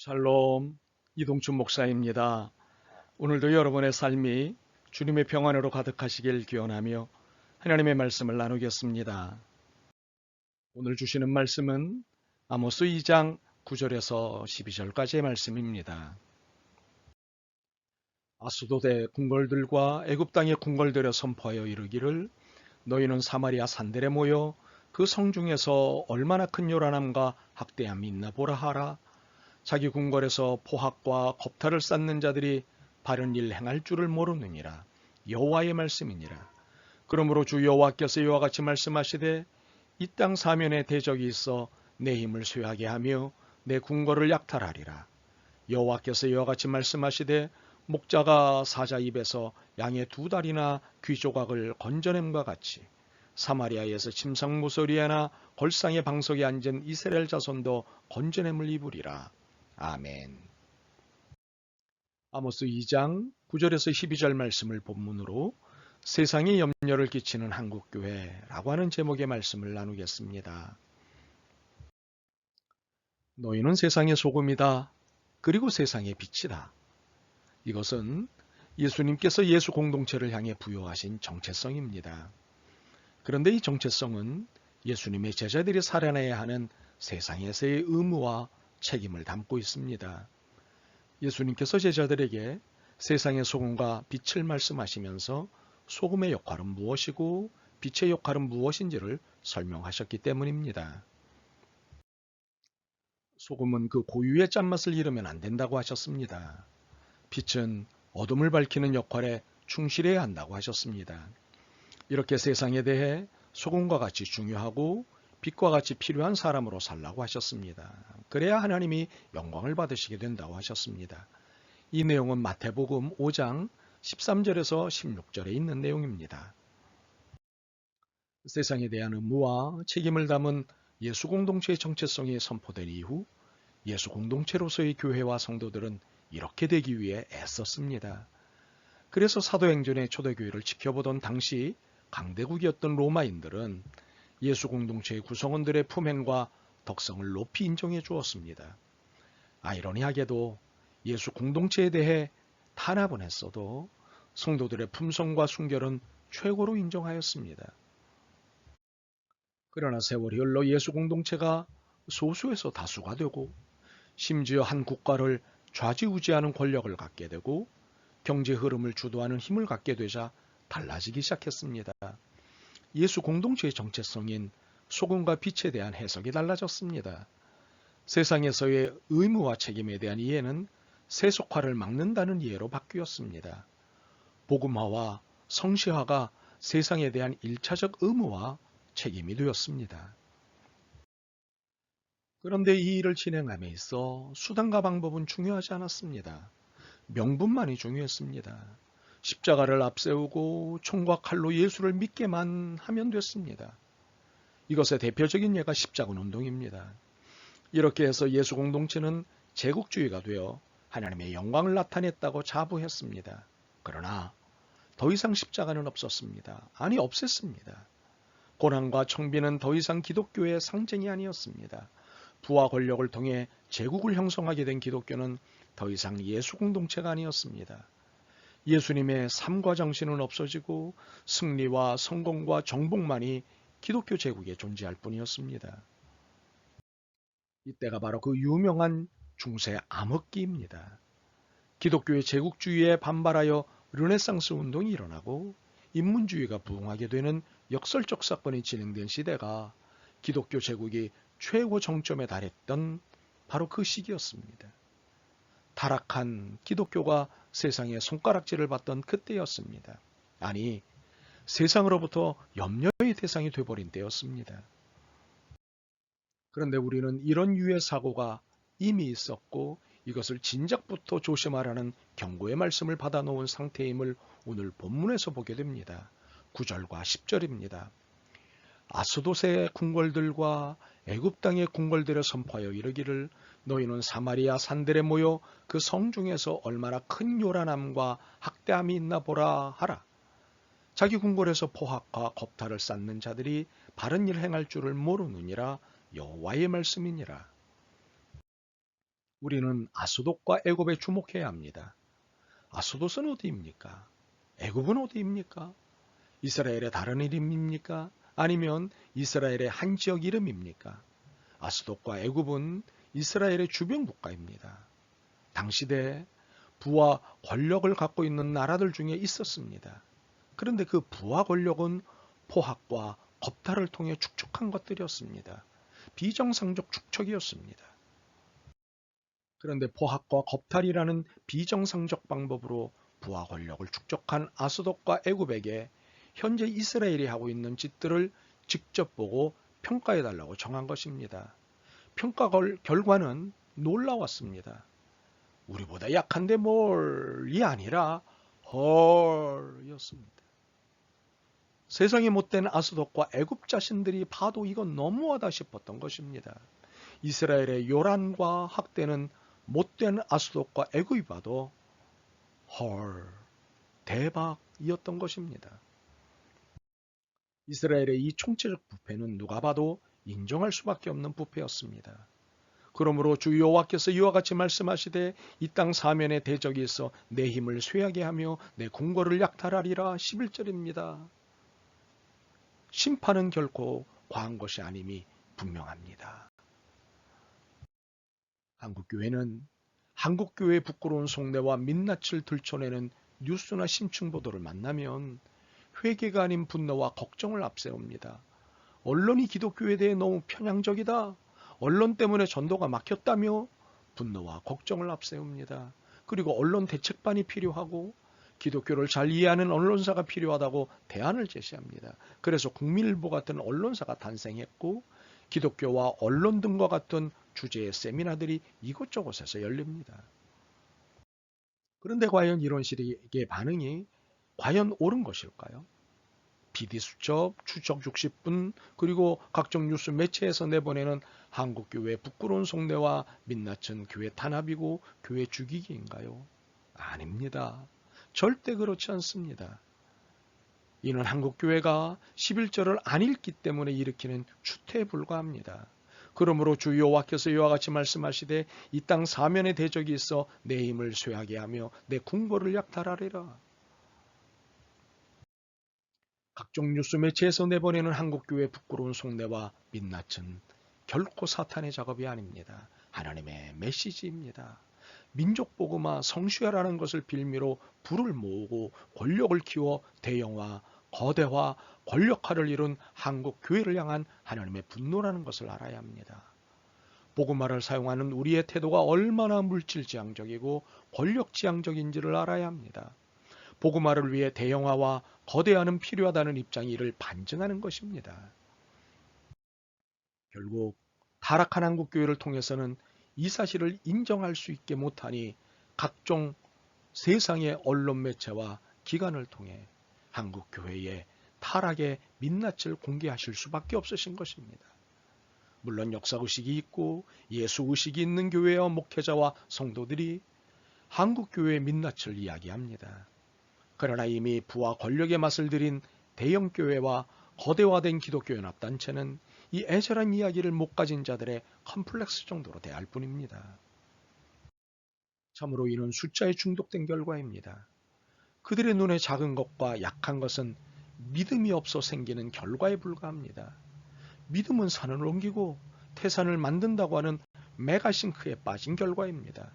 샬롬 이동춘 목사입니다. 오늘도 여러분의 삶이 주님의 평안으로 가득하시길 기원하며 하나님의 말씀을 나누겠습니다. 오늘 주시는 말씀은 아모스 2장 9절에서 12절까지의 말씀입니다. 아수도대 궁궐들과 애굽 땅의 궁궐들에 선포하여 이르기를 너희는 사마리아 산들에 모여 그 성중에서 얼마나 큰 요란함과 학대함이 있나 보라 하라 자기 궁궐에서 포학과 겁탈을 쌓는 자들이 바른 일 행할 줄을 모르느니라. 여호와의 말씀이니라. 그러므로 주 여호와께서 이와 같이 말씀하시되 이 땅 사면에 대적이 있어 내 힘을 쇠하게 하며 내 궁궐을 약탈하리라. 여호와께서 이와 같이 말씀하시되 목자가 사자 입에서 양의 두 다리나 귀 조각을 건져냄과 같이 사마리아에서 침상 모서리에나 걸상의 방석에 앉은 이스라엘 자손도 건져냄을 입으리라. 아멘. 아모스 2장 9절에서 12절 말씀을 본문으로 세상에 염려를 끼치는 한국교회라고 하는 제목의 말씀을 나누겠습니다. 너희는 세상의 소금이다. 그리고 세상의 빛이다. 이것은 예수님께서 예수 공동체를 향해 부여하신 정체성입니다. 그런데 이 정체성은 예수님의 제자들이 살아내야 하는 세상에서의 의무와 책임을 담고 있습니다. 예수님께서 제자들에게 세상의 소금과 빛을 말씀하시면서 소금의 역할은 무엇이고 빛의 역할은 무엇인지를 설명하셨기 때문입니다. 소금은 그 고유의 짠맛을 잃으면 안 된다고 하셨습니다. 빛은 어둠을 밝히는 역할에 충실해야 한다고 하셨습니다. 이렇게 세상에 대해 소금과 같이 중요하고 빛과 같이 필요한 사람으로 살라고 하셨습니다. 그래야 하나님이 영광을 받으시게 된다고 하셨습니다. 이 내용은 마태복음 5장 13절에서 16절에 있는 내용입니다. 세상에 대한 의무와 책임을 담은 예수 공동체의 정체성이 선포된 이후 예수 공동체로서의 교회와 성도들은 이렇게 되기 위해 애썼습니다. 그래서 사도행전의 초대교회를 지켜보던 당시 강대국이었던 로마인들은 예수 공동체의 구성원들의 품행과 덕성을 높이 인정해 주었습니다. 아이러니하게도 예수 공동체에 대해 탄압은 했어도 성도들의 품성과 순결은 최고로 인정하였습니다. 그러나 세월이 흘러 예수 공동체가 소수에서 다수가 되고 심지어 한 국가를 좌지우지하는 권력을 갖게 되고 경제 흐름을 주도하는 힘을 갖게 되자 달라지기 시작했습니다. 예수 공동체의 정체성인 소금과 빛에 대한 해석이 달라졌습니다. 세상에서의 의무와 책임에 대한 이해는 세속화를 막는다는 이해로 바뀌었습니다. 복음화와 성시화가 세상에 대한 일차적 의무와 책임이 되었습니다. 그런데 이 일을 진행함에 있어 수단과 방법은 중요하지 않았습니다. 명분만이 중요했습니다. 십자가를 앞세우고 총과 칼로 예수를 믿게만 하면 됐습니다. 이것의 대표적인 예가 십자군 운동입니다. 이렇게 해서 예수 공동체는 제국주의가 되어 하나님의 영광을 나타냈다고 자부했습니다. 그러나 더 이상 십자가는 없었습니다. 아니 없앴습니다. 고난과 청비는 더 이상 기독교의 상징이 아니었습니다. 부와 권력을 통해 제국을 형성하게 된 기독교는 더 이상 예수 공동체가 아니었습니다. 예수님의 삶과 정신은 없어지고 승리와 성공과 정복만이 기독교 제국에 존재할 뿐이었습니다. 이때가 바로 그 유명한 중세 암흑기입니다. 기독교의 제국주의에 반발하여 르네상스 운동이 일어나고 인문주의가 부흥하게 되는 역설적 사건이 진행된 시대가 기독교 제국이 최고 정점에 달했던 바로 그 시기였습니다. 타락한 기독교가 세상에 손가락질을 받던 그때였습니다. 아니, 세상으로부터 염려의 대상이 되어버린 때였습니다. 그런데 우리는 이런 유의 사고가 이미 있었고 이것을 진작부터 조심하라는 경고의 말씀을 받아놓은 상태임을 오늘 본문에서 보게 됩니다. 9절과 10절입니다. 아스도세 궁궐들과 애굽 땅의 궁궐들에 선포하여 이르기를 너희는 사마리아 산들에 모여 그 성 중에서 얼마나 큰 요란함과 학대함이 있나 보라 하라. 자기 궁궐에서 포학과 겁탈을 쌓는 자들이 바른 일 행할 줄을 모르느니라 여호와의 말씀이니라. 우리는 아스돗과 애굽에 주목해야 합니다. 아스돗은 어디입니까? 애굽은 어디입니까? 이스라엘의 다른 이름입니까? 아니면 이스라엘의 한 지역 이름입니까? 아스돗과 애굽은 이스라엘의 주변 국가입니다. 당시대 부와 권력을 갖고 있는 나라들 중에 있었습니다. 그런데 그 부와 권력은 포학과 겁탈을 통해 축적한 것들이었습니다. 비정상적 축척이었습니다. 그런데 포학과 겁탈이라는 비정상적 방법으로 부와 권력을 축적한 아스돗과 애굽에게 현재 이스라엘이 하고 있는 짓들을 직접 보고 평가해 달라고 정한 것입니다. 평가 결과는 놀라웠습니다. 우리보다 약한데 뭘이 아니라 헐이었습니다. 세상에 못된 아스돗과 애굽 자신들이 봐도 이건 너무하다 싶었던 것입니다. 이스라엘의 요란과 학대는 못된 아스돗과 애굽이 봐도 헐 대박이었던 것입니다. 이스라엘의 이 총체적 부패는 누가 봐도 인정할 수밖에 없는 부패였습니다. 그러므로 주 여호와께서 이와 같이 말씀하시되 이 땅 사면의 대적이 있어 내 힘을 쇠하게 하며 내 궁궐을 약탈하리라 11절입니다. 심판은 결코 과한 것이 아님이 분명합니다. 한국교회는 한국교회의 부끄러운 속내와 민낯을 들춰내는 뉴스나 심층 보도를 만나면 회개가 아닌 분노와 걱정을 앞세웁니다. 언론이 기독교에 대해 너무 편향적이다. 언론 때문에 전도가 막혔다며 분노와 걱정을 앞세웁니다. 그리고 언론 대책반이 필요하고 기독교를 잘 이해하는 언론사가 필요하다고 대안을 제시합니다. 그래서 국민일보 같은 언론사가 탄생했고 기독교와 언론 등과 같은 주제의 세미나들이 이곳저곳에서 열립니다. 그런데 과연 이런 식의 반응이 과연 옳은 것일까요? 비디수첩, 추적 60분, 그리고 각종 뉴스 매체에서 내보내는 한국교회 부끄러운 속내와 민낯은 교회 탄압이고 교회 죽이기인가요? 아닙니다. 절대 그렇지 않습니다. 이는 한국교회가 11절을 안 읽기 때문에 일으키는 추태에 불과합니다. 그러므로 주 여호와께서 이와 같이 말씀하시되 이 땅 사면의 대적이 있어 내 힘을 쇠하게 하며 내 궁궐을 약탈하리라. 각종 뉴스 매체에서 내보내는 한국교회 부끄러운 속내와 민낯은 결코 사탄의 작업이 아닙니다. 하나님의 메시지입니다. 민족 복음화 성슈야라는 것을 빌미로 불을 모으고 권력을 키워 대형화, 거대화, 권력화를 이룬 한국 교회를 향한 하나님의 분노라는 것을 알아야 합니다. 복음화를 사용하는 우리의 태도가 얼마나 물질지향적이고 권력지향적인지를 알아야 합니다. 복음화를 위해 대형화와 거대화는 필요하다는 입장이 이를 반증하는 것입니다. 결국 타락한 한국교회를 통해서는 이 사실을 인정할 수 있게 못하니 각종 세상의 언론 매체와 기관을 통해 한국교회의 타락의 민낯을 공개하실 수밖에 없으신 것입니다. 물론 역사의식이 있고 예수의식이 있는 교회와 목회자와 성도들이 한국교회의 민낯을 이야기합니다. 그러나 이미 부와 권력의 맛을 들인 대형 교회와 거대화된 기독교 연합단체는 이 애절한 이야기를 못 가진 자들의 컴플렉스 정도로 대할 뿐입니다. 참으로 이는 숫자에 중독된 결과입니다. 그들의 눈에 작은 것과 약한 것은 믿음이 없어 생기는 결과에 불과합니다. 믿음은 산을 옮기고 태산을 만든다고 하는 메가싱크에 빠진 결과입니다.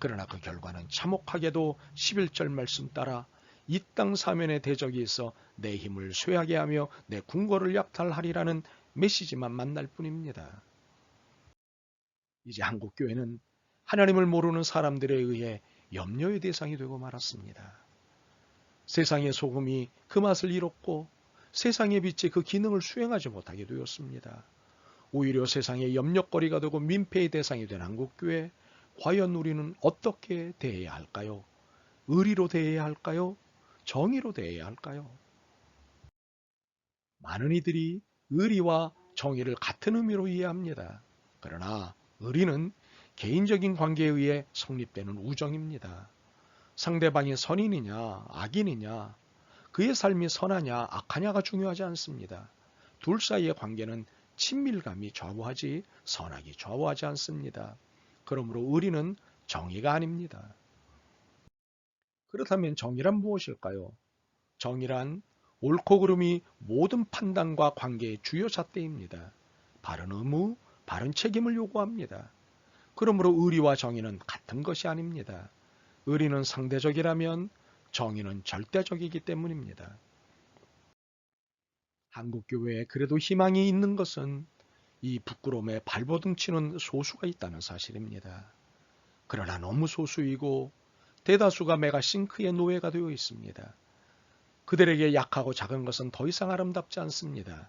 그러나 그 결과는 참혹하게도 11절 말씀 따라 이 땅 사면의 대적이 있어 내 힘을 쇠하게 하며 내 궁궐을 약탈하리라는 메시지만 만날 뿐입니다. 이제 한국 교회는 하나님을 모르는 사람들에 의해 염려의 대상이 되고 말았습니다. 세상의 소금이 그 맛을 잃었고 세상의 빛이 그 기능을 수행하지 못하게 되었습니다. 오히려 세상의 염려거리가 되고 민폐의 대상이 된 한국교회, 과연 우리는 어떻게 대해야 할까요? 의리로 대해야 할까요? 정의로 대해야 할까요? 많은 이들이 의리와 정의를 같은 의미로 이해합니다. 그러나 의리는 개인적인 관계에 의해 성립되는 우정입니다. 상대방이 선인이냐 악인이냐 그의 삶이 선하냐 악하냐가 중요하지 않습니다. 둘 사이의 관계는 친밀감이 좌우하지 선악이 좌우하지 않습니다. 그러므로 의리는 정의가 아닙니다. 그렇다면 정의란 무엇일까요? 정의란 옳고 그름이 모든 판단과 관계의 주요 잣대입니다. 바른 의무, 바른 책임을 요구합니다. 그러므로 의리와 정의는 같은 것이 아닙니다. 의리는 상대적이라면 정의는 절대적이기 때문입니다. 한국교회에 그래도 희망이 있는 것은 이 부끄러움에 발버둥 치는 소수가 있다는 사실입니다. 그러나 너무 소수이고 대다수가 메가 싱크의 노예가 되어 있습니다. 그들에게 약하고 작은 것은 더 이상 아름답지 않습니다.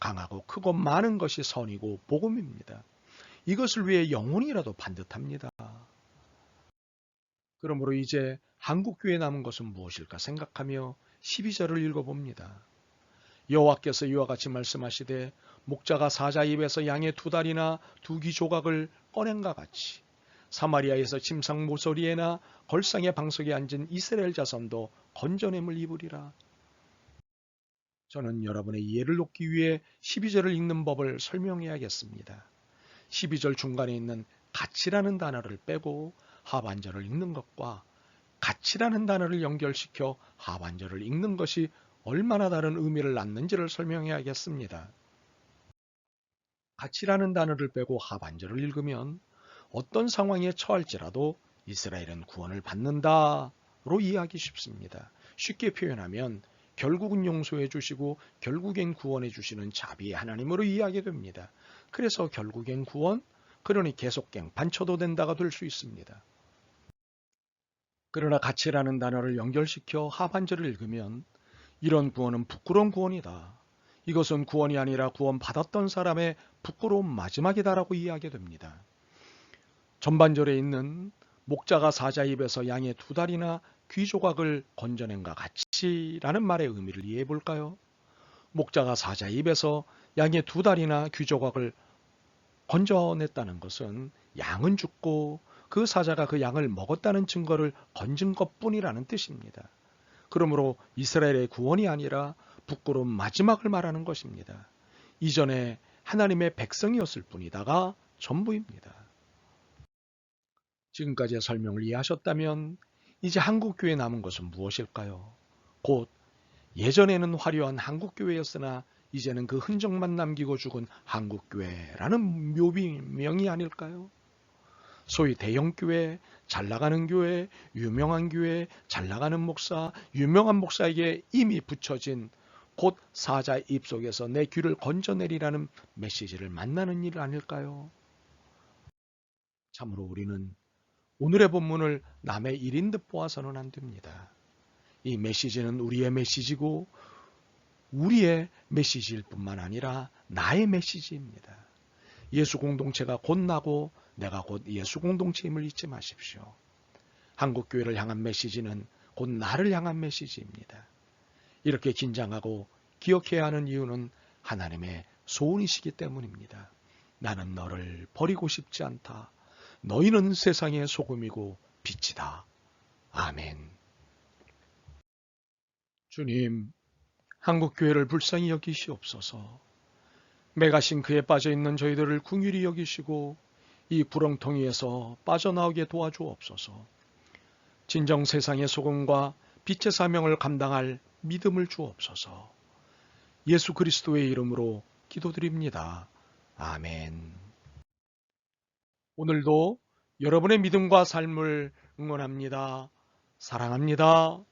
강하고 크고 많은 것이 선이고 복음입니다. 이것을 위해 영혼이라도 반듯합니다. 그러므로 이제 한국교회에 남은 것은 무엇일까 생각하며 12절을 읽어봅니다. 여호와께서 이와 같이 말씀하시되 목자가 사자 입에서 양의 두 다리나 두 귀 조각을 꺼낸과 같이 사마리아에서 침상 모서리에나 걸상의 방석에 앉은 이스라엘 자손도 건져냄을 입으리라. 저는 여러분의 이해를 돕기 위해 12절을 읽는 법을 설명해야겠습니다. 12절 중간에 있는 가치라는 단어를 빼고 하반절을 읽는 것과 가치라는 단어를 연결시켜 하반절을 읽는 것이 얼마나 다른 의미를 낳는지를 설명해야겠습니다. 가치라는 단어를 빼고 하반절을 읽으면 어떤 상황에 처할지라도 이스라엘은 구원을 받는다로 이해하기 쉽습니다. 쉽게 표현하면 결국은 용서해 주시고 결국엔 구원해 주시는 자비의 하나님으로 이해하게 됩니다. 그래서 결국엔 구원, 그러니 계속갱 반쳐도 된다가 될 수 있습니다. 그러나 가치라는 단어를 연결시켜 하반절을 읽으면 이런 구원은 부끄러운 구원이다. 이것은 구원이 아니라 구원 받았던 사람의 부끄러운 마지막이다라고 이해하게 됩니다. 전반절에 있는 목자가 사자 입에서 양의 두 다리나 귀 조각을 건져낸과 같이라는 말의 의미를 이해해 볼까요? 목자가 사자 입에서 양의 두 다리나 귀 조각을 건져냈다는 것은 양은 죽고 그 사자가 그 양을 먹었다는 증거를 건진 것 뿐이라는 뜻입니다. 그러므로 이스라엘의 구원이 아니라 부끄러운 마지막을 말하는 것입니다. 이전에 하나님의 백성이었을 뿐이다가 전부입니다. 지금까지의 설명을 이해하셨다면 이제 한국교회에 남은 것은 무엇일까요? 곧 예전에는 화려한 한국교회였으나 이제는 그 흔적만 남기고 죽은 한국교회라는 묘비명이 아닐까요? 소위 대형교회, 잘 나가는 교회, 유명한 교회, 잘 나가는 목사, 유명한 목사에게 이미 붙여진 곧 사자 입속에서 내 귀를 건져내리라는 메시지를 만나는 일 아닐까요? 참으로 우리는 오늘의 본문을 남의 일인 듯 보아서는 안 됩니다. 이 메시지는 우리의 메시지고 우리의 메시지일 뿐만 아니라 나의 메시지입니다. 예수 공동체가 곧 나고 내가 곧 예수 공동체임을 잊지 마십시오. 한국교회를 향한 메시지는 곧 나를 향한 메시지입니다. 이렇게 긴장하고 기억해야 하는 이유는 하나님의 소원이시기 때문입니다. 나는 너를 버리고 싶지 않다. 너희는 세상의 소금이고 빛이다. 아멘. 주님, 한국교회를 불쌍히 여기시옵소서. 메가싱크에 빠져 있는 저희들을 궁휼히 여기시고 이 구렁텅이에서 빠져나오게 도와주옵소서. 진정 세상의 소금과 빛의 사명을 감당할 믿음을 주옵소서. 예수 그리스도의 이름으로 기도드립니다. 아멘. 오늘도 여러분의 믿음과 삶을 응원합니다. 사랑합니다.